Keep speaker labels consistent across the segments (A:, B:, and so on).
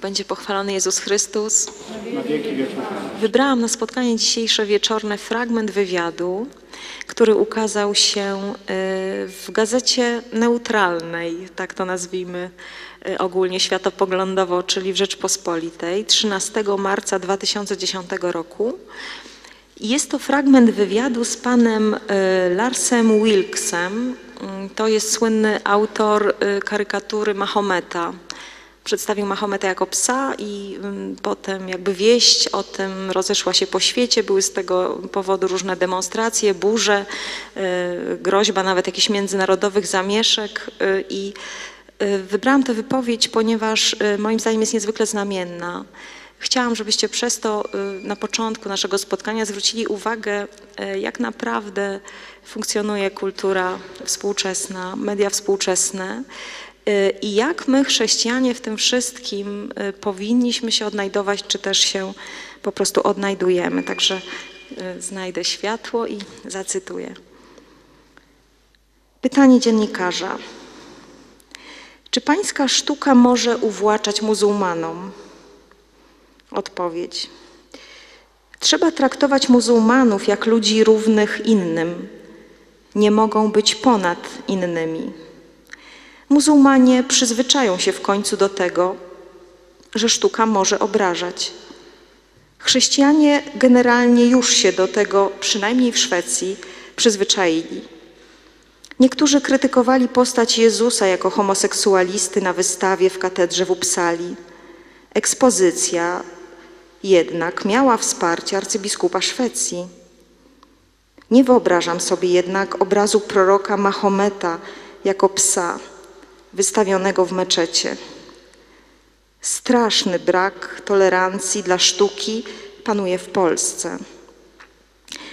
A: będzie pochwalony Jezus Chrystus. Wybrałam na spotkanie dzisiejsze wieczorne fragment wywiadu, który ukazał się y, w gazecie neutralnej, tak to nazwijmy y, ogólnie światopoglądowo, czyli w Rzeczpospolitej, 13 marca 2010 roku. Jest to fragment wywiadu z panem y, Larsem Wilksem. To jest słynny autor karykatury Mahometa. Przedstawił Mahometa jako psa i mm, potem jakby wieść o tym rozeszła się po świecie. Były z tego powodu różne demonstracje, burze, y, groźba nawet jakichś międzynarodowych zamieszek y, i y, wybrałam tę wypowiedź, ponieważ moim zdaniem jest niezwykle znamienna. Chciałam, żebyście przez to na początku naszego spotkania zwrócili uwagę, jak naprawdę funkcjonuje kultura współczesna, media współczesne i jak my, chrześcijanie, w tym wszystkim y, powinniśmy się odnajdować, czy też się po prostu odnajdujemy. Także y, znajdę światło i zacytuję. Pytanie dziennikarza. Czy pańska sztuka może uwłaczać muzułmanom? Odpowiedź. Trzeba traktować muzułmanów jak ludzi równych innym. Nie mogą być ponad innymi. Muzułmanie przyzwyczają się w końcu do tego, że sztuka może obrażać. Chrześcijanie generalnie już się do tego, przynajmniej w Szwecji, przyzwyczaili. Niektórzy krytykowali postać Jezusa jako homoseksualisty na wystawie w katedrze w Uppsali. Ekspozycja jednak miała wsparcie arcybiskupa Szwecji. Nie wyobrażam sobie jednak obrazu proroka Mahometa jako psa wystawionego w meczecie. Straszny brak tolerancji dla sztuki panuje w Polsce.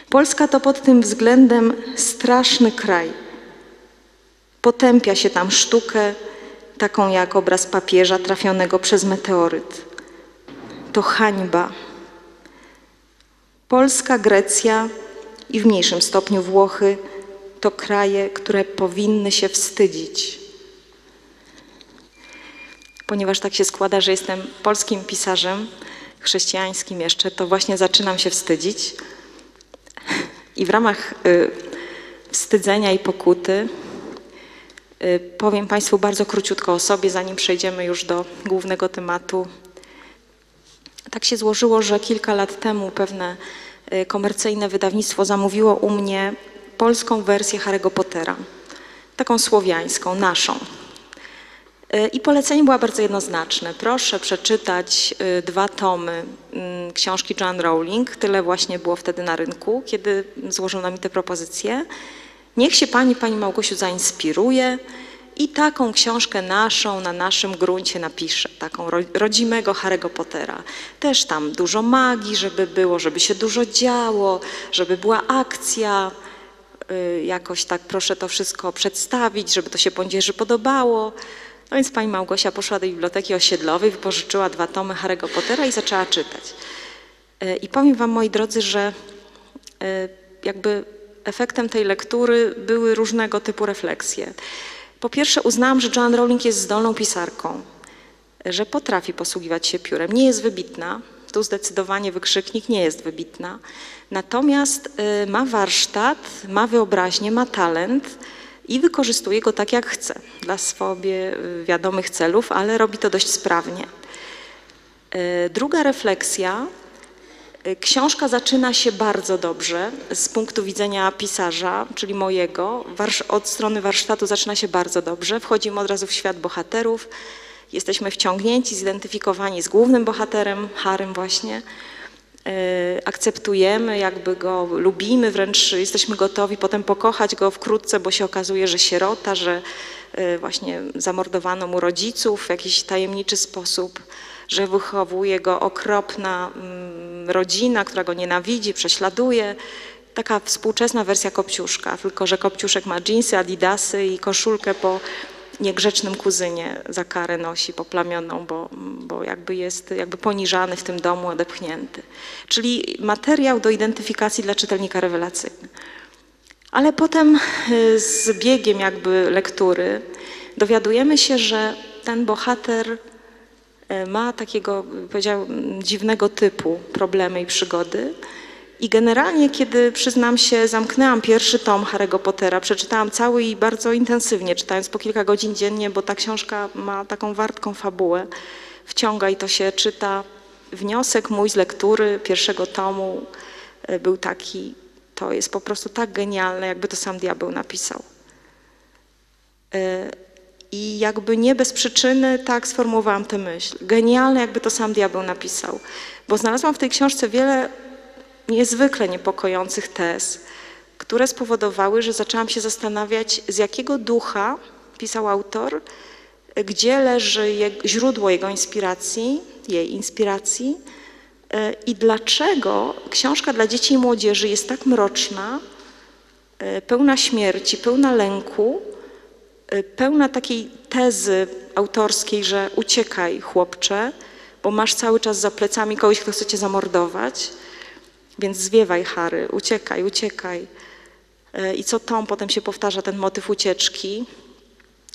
A: Polska to pod tym względem straszny kraj. Potępia się tam sztukę, taką jak obraz papieża trafionego przez meteoryt. To hańba. Polska, Grecja i w mniejszym stopniu Włochy to kraje, które powinny się wstydzić. Ponieważ tak się składa, że jestem polskim pisarzem, chrześcijańskim jeszcze, to właśnie zaczynam się wstydzić. I w ramach y, wstydzenia i pokuty y, powiem Państwu bardzo króciutko o sobie, zanim przejdziemy już do głównego tematu. Tak się złożyło, że kilka lat temu pewne y, komercyjne wydawnictwo zamówiło u mnie polską wersję Harry'ego Pottera, taką słowiańską, naszą. Y, I polecenie było bardzo jednoznaczne. Proszę przeczytać y, dwa tomy mm, książki Joan Rowling. Tyle właśnie było wtedy na rynku, kiedy złożono mi te propozycje. Niech się Pani, Pani Małgosiu, zainspiruje i taką książkę naszą, na naszym gruncie napisze, taką ro- rodzimego Harry'ego Pottera. Też tam dużo magii, żeby było, żeby się dużo działo, żeby była akcja. Y, Jakoś tak proszę to wszystko przedstawić, żeby to się Pądzierzy podobało. No więc pani Małgosia poszła do biblioteki osiedlowej, wypożyczyła dwa tomy Harry'ego Pottera i zaczęła czytać. Y, I powiem wam, moi drodzy, że y, jakby efektem tej lektury były różnego typu refleksje. Po pierwsze uznałam, że Joan Rowling jest zdolną pisarką, że potrafi posługiwać się piórem. Nie jest wybitna, tu zdecydowanie wykrzyknik nie jest wybitna, natomiast y, ma warsztat, ma wyobraźnię, ma talent i wykorzystuje go tak jak chce, dla sobie y, wiadomych celów, ale robi to dość sprawnie. Y, Druga refleksja. Y, Książka zaczyna się bardzo dobrze z punktu widzenia pisarza, czyli mojego. Od strony warsztatu zaczyna się bardzo dobrze. Wchodzimy od razu w świat bohaterów. Jesteśmy wciągnięci, zidentyfikowani z głównym bohaterem, Harym właśnie. Y, Akceptujemy, jakby go lubimy, wręcz jesteśmy gotowi potem pokochać go wkrótce, bo się okazuje, że sierota, że y, właśnie zamordowano mu rodziców w jakiś tajemniczy sposób, że wychowuje go okropna mm, rodzina, która go nienawidzi, prześladuje. Taka współczesna wersja Kopciuszka, tylko że Kopciuszek ma dżinsy, adidasy i koszulkę po niegrzecznym kuzynie za karę nosi poplamioną, bo, bo jakby jest jakby poniżany w tym domu, odepchnięty. Czyli materiał do identyfikacji dla czytelnika rewelacyjny. Ale potem y, z biegiem jakby lektury dowiadujemy się, że ten bohater e, ma takiego, powiedziałabym, dziwnego typu problemy i przygody. I generalnie, kiedy przyznam się, zamknęłam pierwszy tom Harry'ego Pottera, przeczytałam cały i bardzo intensywnie, czytając po kilka godzin dziennie, bo ta książka ma taką wartką fabułę, wciąga i to się czyta. Wniosek mój z lektury pierwszego tomu e, był taki, to jest po prostu tak genialne, jakby to sam diabeł napisał. E, I jakby nie bez przyczyny tak sformułowałam tę myśl. Genialne, jakby to sam diabeł napisał. Bo znalazłam w tej książce wiele niezwykle niepokojących tez, które spowodowały, że zaczęłam się zastanawiać, z jakiego ducha pisał autor, gdzie leży je, źródło jego inspiracji, jej inspiracji e, i dlaczego książka dla dzieci i młodzieży jest tak mroczna, e, pełna śmierci, pełna lęku, e, pełna takiej tezy autorskiej, że uciekaj chłopcze, bo masz cały czas za plecami kogoś, kto chce cię zamordować, więc zwiewaj Harry, uciekaj, uciekaj. I co tom potem się powtarza ten motyw ucieczki,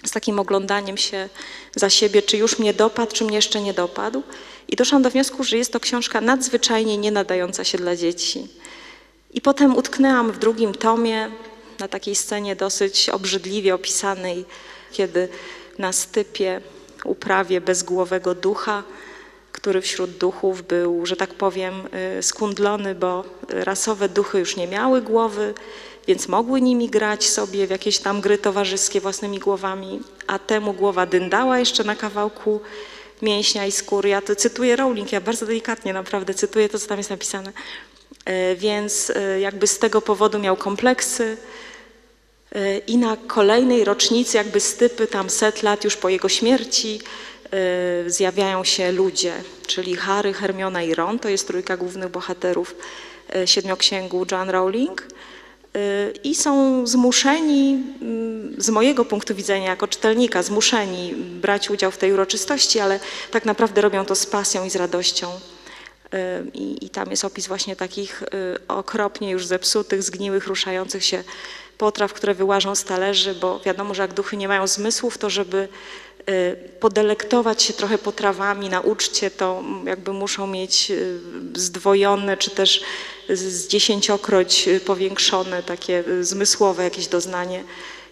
A: z takim oglądaniem się za siebie, czy już mnie dopadł, czy mnie jeszcze nie dopadł. I doszłam do wniosku, że jest to książka nadzwyczajnie nie nadająca się dla dzieci. I potem utknęłam w drugim tomie na takiej scenie dosyć obrzydliwie opisanej, kiedy na stypie uprawie bezgłowego ducha, który wśród duchów był, że tak powiem, y, skundlony, bo rasowe duchy już nie miały głowy, więc mogły nimi grać sobie w jakieś tam gry towarzyskie własnymi głowami, a temu głowa dyndała jeszcze na kawałku mięśnia i skóry. Ja to cytuję Rowling, ja bardzo delikatnie naprawdę cytuję to, co tam jest napisane. E, więc e, jakby z tego powodu miał kompleksy i na kolejnej rocznicy jakby stypy, tam set lat już po jego śmierci, zjawiają się ludzie, czyli Harry, Hermiona i Ron, to jest trójka głównych bohaterów siedmioksięgu Joan Rowling i są zmuszeni, mm, z mojego punktu widzenia jako czytelnika, zmuszeni brać udział w tej uroczystości, ale tak naprawdę robią to z pasją i z radością. I, i tam jest opis właśnie takich y, okropnie już zepsutych, zgniłych, ruszających się potraw, które wyłażą z talerzy, bo wiadomo, że jak duchy nie mają zmysłów, to żeby y, podelektować się trochę potrawami na uczcie, to jakby muszą mieć y, zdwojone, czy też z dziesięciokroć powiększone takie zmysłowe jakieś doznanie,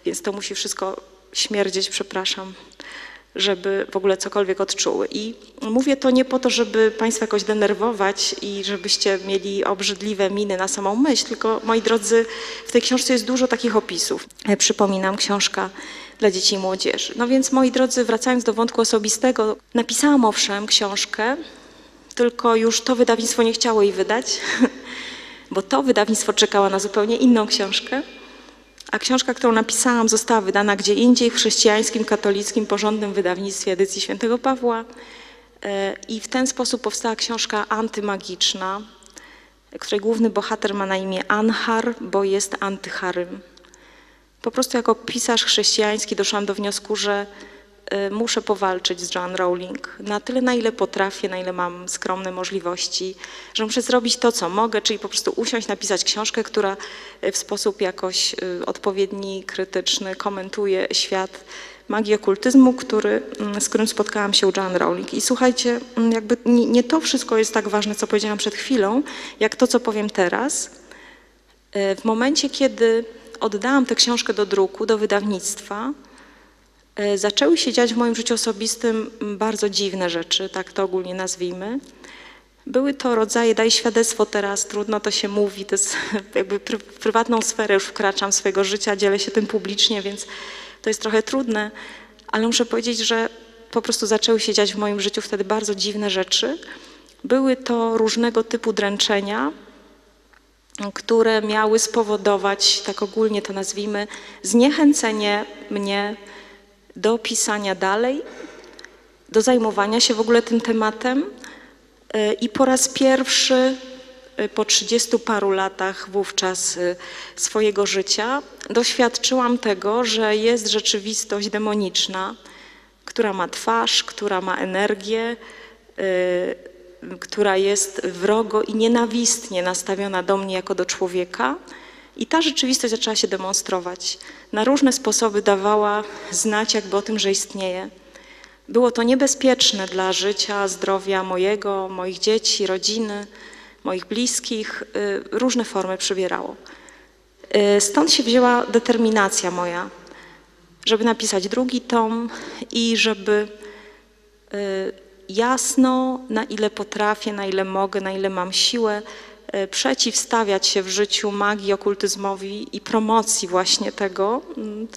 A: więc to musi wszystko śmierdzieć, przepraszam, żeby w ogóle cokolwiek odczuły. I mówię to nie po to, żeby Państwa jakoś denerwować i żebyście mieli obrzydliwe miny na samą myśl, tylko moi drodzy, w tej książce jest dużo takich opisów. Przypominam, książka dla dzieci i młodzieży. No więc moi drodzy, wracając do wątku osobistego, napisałam owszem książkę, tylko już to wydawnictwo nie chciało jej wydać, bo to wydawnictwo czekało na zupełnie inną książkę. A książka, którą napisałam, została wydana gdzie indziej w chrześcijańskim, katolickim, porządnym wydawnictwie edycji świętego Pawła. E, I w ten sposób powstała książka antymagiczna, której główny bohater ma na imię Anhar, bo jest antycharym. Po prostu jako pisarz chrześcijański doszłam do wniosku, że muszę powalczyć z Joan Rowling na tyle, na ile potrafię, na ile mam skromne możliwości, że muszę zrobić to, co mogę, czyli po prostu usiąść, napisać książkę, która y, w sposób jakoś y, odpowiedni, krytyczny komentuje świat magii okultyzmu, który, mm, z którym spotkałam się u Joan Rowling. I słuchajcie, mm, jakby nie, nie to wszystko jest tak ważne, co powiedziałam przed chwilą, jak to, co powiem teraz. W momencie, kiedy oddałam tę książkę do druku, do wydawnictwa, zaczęły się dziać w moim życiu osobistym bardzo dziwne rzeczy, tak to ogólnie nazwijmy. Były to rodzaje, daj świadectwo teraz, trudno to się mówi, to jest jakby w prywatną sferę już wkraczam swojego życia, dzielę się tym publicznie, więc to jest trochę trudne, ale muszę powiedzieć, że po prostu zaczęły się dziać w moim życiu wtedy bardzo dziwne rzeczy. Były to różnego typu dręczenia, które miały spowodować, tak ogólnie to nazwijmy, zniechęcenie mnie do pisania dalej, do zajmowania się w ogóle tym tematem. E, I po raz pierwszy e, po trzydziestu paru latach wówczas e, swojego życia doświadczyłam tego, że jest rzeczywistość demoniczna, która ma twarz, która ma energię, która jest wrogo i nienawistnie nastawiona do mnie jako do człowieka i ta rzeczywistość zaczęła się demonstrować. Na różne sposoby dawała znać jakby o tym, że istnieje. było to niebezpieczne dla życia, zdrowia mojego, moich dzieci, rodziny, moich bliskich. y, Różne formy przybierało. Y, Stąd się wzięła determinacja moja, żeby napisać drugi tom i żeby y, jasno, na ile potrafię, na ile mogę, na ile mam siłę, przeciwstawiać się w życiu magii, okultyzmowi i promocji właśnie tego mm,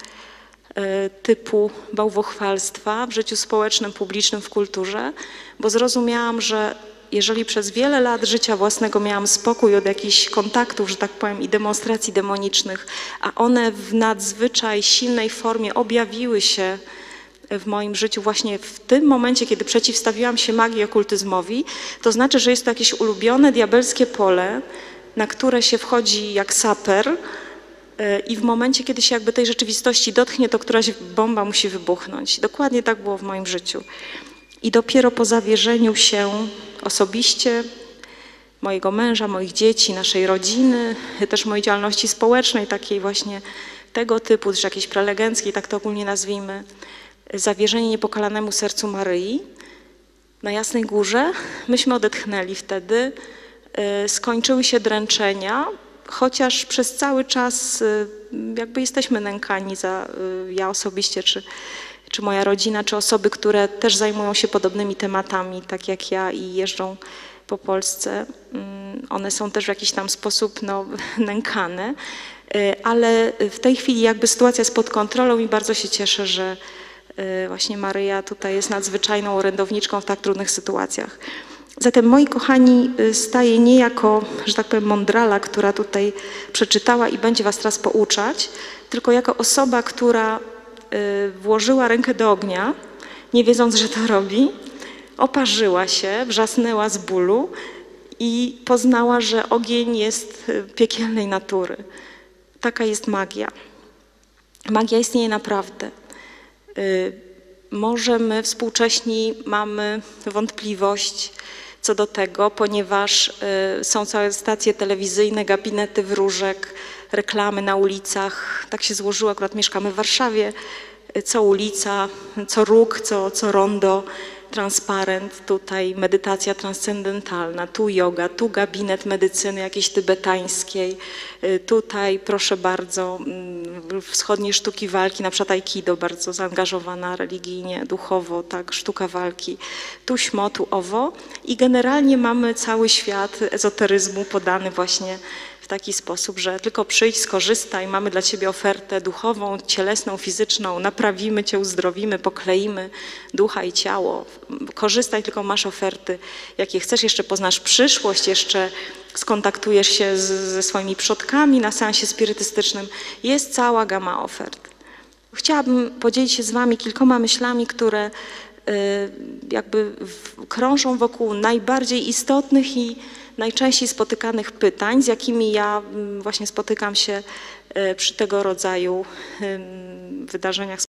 A: y, typu bałwochwalstwa w życiu społecznym, publicznym, w kulturze, bo zrozumiałam, że jeżeli przez wiele lat życia własnego miałam spokój od jakichś kontaktów, że tak powiem, i demonstracji demonicznych, a one w nadzwyczaj silnej formie objawiły się w moim życiu właśnie w tym momencie, kiedy przeciwstawiłam się magii i okultyzmowi, to znaczy, że jest to jakieś ulubione diabelskie pole, na które się wchodzi jak saper y, i w momencie, kiedy się jakby tej rzeczywistości dotknie, to któraś bomba musi wybuchnąć. Dokładnie tak było w moim życiu. I dopiero po zawierzeniu się osobiście mojego męża, moich dzieci, naszej rodziny, też mojej działalności społecznej, takiej właśnie tego typu, też jakiejś prelegenckiej, tak to ogólnie nazwijmy, zawierzenie niepokalanemu sercu Maryi na Jasnej Górze. Myśmy odetchnęli wtedy, y, skończyły się dręczenia, chociaż przez cały czas y, jakby jesteśmy nękani za, y, ja osobiście, czy, czy moja rodzina, czy osoby, które też zajmują się podobnymi tematami, tak jak ja i jeżdżą po Polsce. Mm, One są też w jakiś tam sposób no, nękane, ale w tej chwili jakby sytuacja jest pod kontrolą i bardzo się cieszę, że właśnie Maryja tutaj jest nadzwyczajną orędowniczką w tak trudnych sytuacjach. Zatem, moi kochani, y, staję nie jako, że tak powiem, mądrala, która tutaj przeczytała i będzie was teraz pouczać, tylko jako osoba, która y, włożyła rękę do ognia, nie wiedząc, że to robi, oparzyła się, wrzasnęła z bólu i poznała, że ogień jest y, piekielnej natury. Taka jest magia. Magia istnieje naprawdę. Y, Może my współcześni mamy wątpliwość co do tego, ponieważ y, są całe stacje telewizyjne, gabinety wróżek, reklamy na ulicach. Tak się złożyło, akurat mieszkamy w Warszawie. Y, Co ulica, co róg, co, co rondo, transparent, tutaj medytacja transcendentalna, tu yoga, tu gabinet medycyny jakiejś tybetańskiej, y, tutaj proszę bardzo mm, wschodnie sztuki walki, na przykład aikido, bardzo zaangażowana religijnie, duchowo, tak, sztuka walki, tu śmo, tu owo. I generalnie mamy cały świat ezoteryzmu podany właśnie w taki sposób, że tylko przyjdź, skorzystaj, mamy dla Ciebie ofertę duchową, cielesną, fizyczną, naprawimy Cię, uzdrowimy, pokleimy ducha i ciało. Korzystaj, tylko masz oferty, jakie chcesz, jeszcze poznasz przyszłość, jeszcze skontaktujesz się z, ze swoimi przodkami na seansie spirytystycznym. Jest cała gama ofert. Chciałabym podzielić się z Wami kilkoma myślami, które y, jakby krążą wokół najbardziej istotnych i najczęściej spotykanych pytań, z jakimi ja mm, właśnie spotykam się y, przy tego rodzaju wydarzeniach